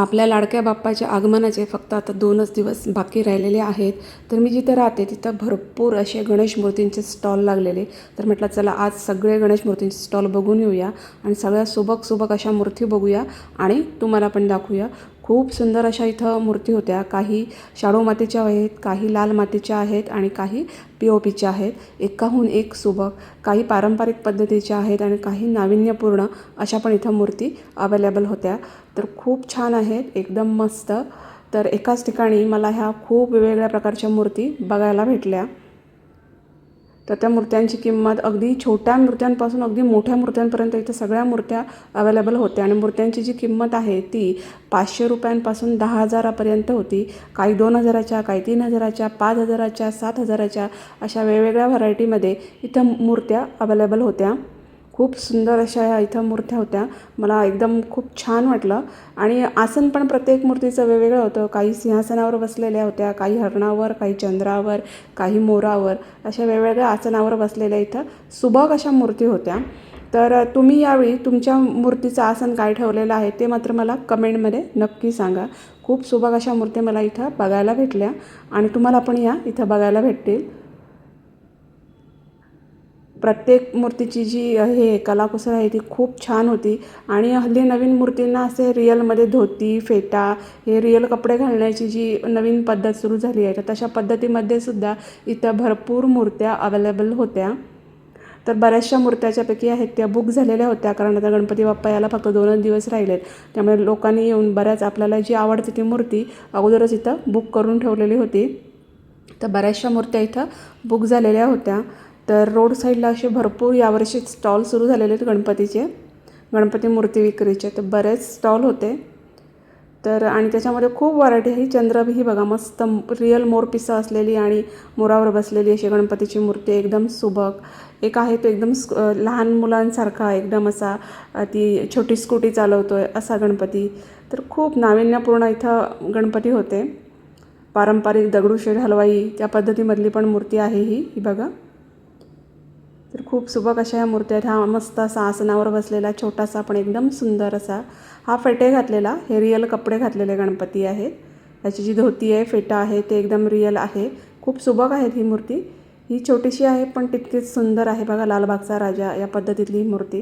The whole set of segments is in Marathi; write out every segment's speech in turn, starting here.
आपल्या लाडक्या बाप्पाच्या आगमनाचे फक्त आता दोनच दिवस बाकी राहिलेले आहेत. तर मी जिथं राहते तिथं भरपूर असे गणेश मूर्तींचे स्टॉल लागलेले. तर म्हटलं चला आज सगळे गणेश मूर्तींचे स्टॉल बघून येऊया आणि सगळ्या सुबक सुबक अशा मूर्ती बघूया आणि तुम्हाला पण दाखवूया. खूप सुंदर अशा इथं मूर्ती होत्या. काही शाडू मातीच्या आहेत काही लाल मातीच्या आहेत आणि काही पी ओ पीच्या आहेत. एकाहून एक सुबक काही पारंपरिक पद्धतीच्या आहेत आणि काही नाविन्यपूर्ण अशा पण इथं मूर्ती अवेलेबल होत्या. तर खूप छान आहेत एकदम मस्त. तर एकाच ठिकाणी मला ह्या खूप वेगवेगळ्या प्रकारच्या मूर्ती बघायला भेटल्या. तर त्या मूर्त्यांची किंमत अगदी छोट्या मूर्त्यांपासून अगदी मोठ्या मूर्त्यांपर्यंत इथं सगळ्या मूर्त्या अवेलेबल होत्या. आणि मूर्त्यांची जी किंमत आहे ती पाचशे रुपयांपासून दहा हजारापर्यंत होती. काही दोन हजाराच्या काही तीन हजाराच्या पाच हजाराच्या सात हजाराच्या अशा वेगवेगळ्या व्हरायटीमध्ये इथं मूर्त्या अवेलेबल होत्या. खूप सुंदर अशा ह्या इथं मूर्त्या होत्या. मला एकदम खूप छान वाटलं. आणि आसन पण प्रत्येक मूर्तीचं वेगवेगळं होतं. काही सिंहासनावर बसलेल्या होत्या काही हरणावर काही चंद्रावर काही मोरावर अशा वेगवेगळ्या आसनावर बसलेल्या इथं सुबक अशा मूर्ती होत्या. तर तुम्ही यावेळी तुमच्या मूर्तीचं आसन काय ठेवलेलं आहे ते मात्र मला कमेंटमध्ये नक्की सांगा. खूप सुबक अशा मूर्ती मला इथं बघायला भेटल्या आणि तुम्हाला पण या इथं बघायला भेटतील. प्रत्येक मूर्तीची जी हे कलाकुसर आहे ती खूप छान होती. आणि हल्ली नवीन मूर्तींना असे रिअलमध्ये धोती फेटा हे रिअल कपडे घालण्याची जी नवीन पद्धत सुरू झाली आहे तर तशा पद्धतीमध्ये सुद्धा इथं भरपूर मूर्त्या अवेलेबल होत्या. तर बऱ्याचशा मूर्त्याच्यापैकी आहेत त्या बुक झालेल्या होत्या कारण आता गणपती बाप्पा याला फक्त दोनच दिवस राहिलेत. त्यामुळे लोकांनी येऊन बऱ्याच आपल्याला जी आवडते ती मूर्ती अगोदरच इथं बुक करून ठेवलेली होती. तर बऱ्याचशा मूर्त्या इथं बुक झालेल्या होत्या. तर रोड साईडला असे भरपूर यावर्षी स्टॉल सुरू झालेले आहेत गणपतीचे गणपती मूर्ती विक्रीचे. तर बरेच स्टॉल होते. तर आणि त्याच्यामध्ये खूप व्हरायटी आहे. चंद्र ही बघा मस्त रिअल मोरपिसं असलेली आणि मोरावर बसलेली अशी गणपतीची मूर्ती एकदम सुबक. एक आहे तो एकदम लहान मुलांसारखा एकदम असा ती छोटी स्कूटी चालवतो आहे असा गणपती. तर खूप नाविन्यपूर्ण इथं गणपती होते. पारंपरिक दगडूशेठ हलवाई त्या पद्धतीमधली पण मूर्ती आहे ही ही बघा. तर खूप सुबक अशा ह्या मूर्त्या आहेत. हा मस्त असा आसनावर बसलेला छोटासा पण एकदम सुंदर असा. हा फेटे घातलेला हे रिअल कपडे घातलेले गणपती आहेत. त्याची जी धोती आहे फेटा आहे ते एकदम रिअल आहे. खूप सुबक आहेत ही मूर्ती. ही छोटीशी आहे पण तितकीच सुंदर आहे. बघा लालबागचा राजा या पद्धतीतली ही मूर्ती.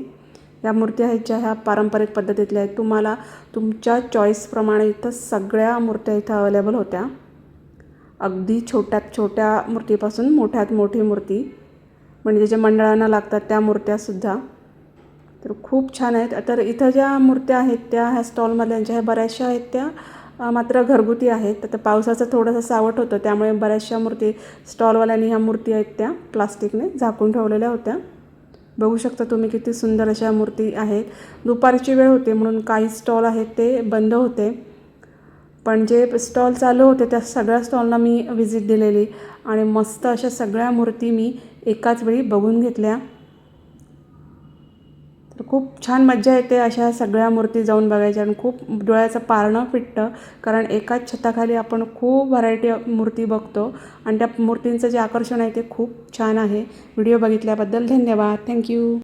या मूर्ती आहेत ज्या ह्या पारंपरिक पद्धतीतल्या आहेत. तुम्हाला तुमच्या चॉईसप्रमाणे इथं सगळ्या मूर्त्या इथं अवेलेबल होत्या. अगदी छोट्यात छोट्या मूर्तीपासून मोठ्यात मोठी मूर्ती. म्हणजे ज्या मंडळांना लागतात त्या मूर्त्यासुद्धा तर खूप छान आहेत. तर इथं ज्या मूर्त्या आहेत त्या ह्या स्टॉलमधल्यांच्या ह्या बऱ्याचशा आहेत त्या मात्र घरगुती आहेत. तर पावसाचं थोडंसं सावट होतं त्यामुळे बऱ्याचशा मूर्ती स्टॉलवाल्यांनी ह्या मूर्ती आहेत त्या प्लास्टिकने झाकून ठेवलेल्या होत्या. बघू शकता तुम्ही किती सुंदर अशा मूर्ती आहेत. दुपारची वेळ होते म्हणून काही स्टॉल आहेत ते बंद होते. पण जे स्टॉल चालू होते त्या सगळ्या स्टॉलला मी व्हिजिट दिलेली. आणि मस्त अशा सगळ्या मूर्ती मी एकाच वेळी बघून घेतल्या. तर खूप छान मज्जा येते अशा सगळ्या मूर्ती जाऊन बघायच्या आणि खूप डोळ्याचं पारणं फिटतं. कारण एकाच छताखाली आपण खूप व्हरायटी मूर्ती बघतो आणि त्या मूर्तींचं जे आकर्षण आहे ते खूप छान आहे. व्हिडिओ बघितल्याबद्दल धन्यवाद. थँक्यू